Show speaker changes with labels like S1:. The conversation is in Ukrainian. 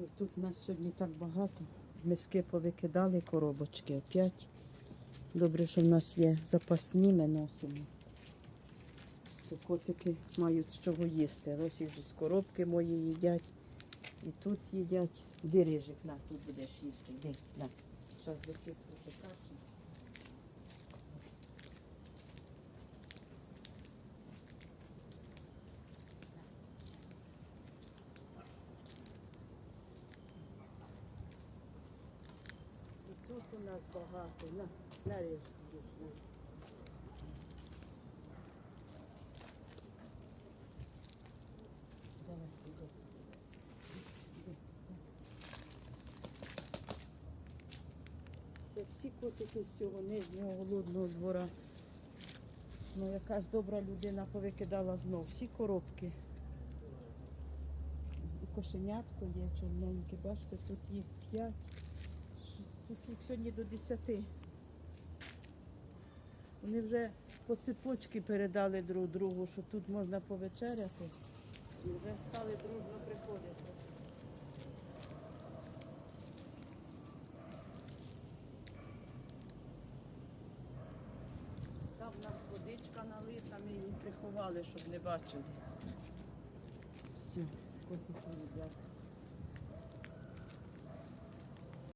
S1: Ой, тут нас сьогодні так багато. Миски повикидали, коробочки опять. Добре, що в нас є запасні, ми носимо. То котики мають з чого їсти. Ось їх вже з коробки мої їдять. І тут їдять. Де рижик, на, тут будеш їсти. Де, на. Зараз досить покажу. Нас багато. На, на рижик, їж, на. Давай, іди. Іди, на. Це всі котики з голодного двора. Ну, якась добра людина повикидала знов всі коробки. І кошенятко є чорненьке, бачите, тут їх п'ять. Їх сьогодні до десяти. Вони вже по цепочці передали друг другу, що тут можна повечеряти. І вже стали дружно приходити. Там в нас водичка налита, ми її приховали, щоб не бачили. Все, котики їдять.